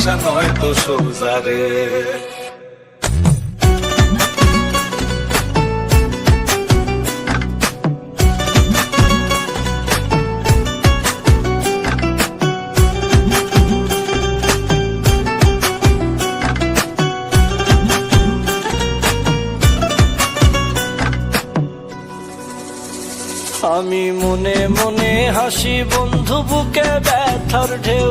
ভালোবাসা নয় তো সোজা রে আমি মনে মনে হাসি বন্ধু বুকে ব্যথার ঢেউ।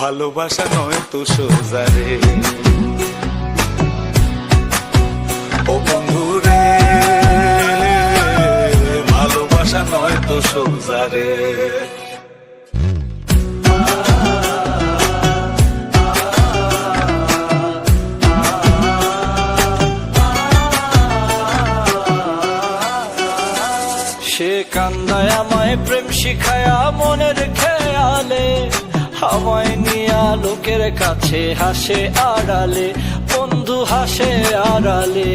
ভালোবাসা নয় তো সোজা রে। ও বন্ধু রে, ভালোবাসা নয় তো সোজা রে। সে কান্দায় আমায় প্রেম শিখায়া মনের খেয়ালে আমায় লোকের কাছে হাসে আড়ালে বন্ধু হাসে আড়ালে।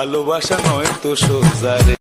ভালোবাসা নয় তো সোজা রে।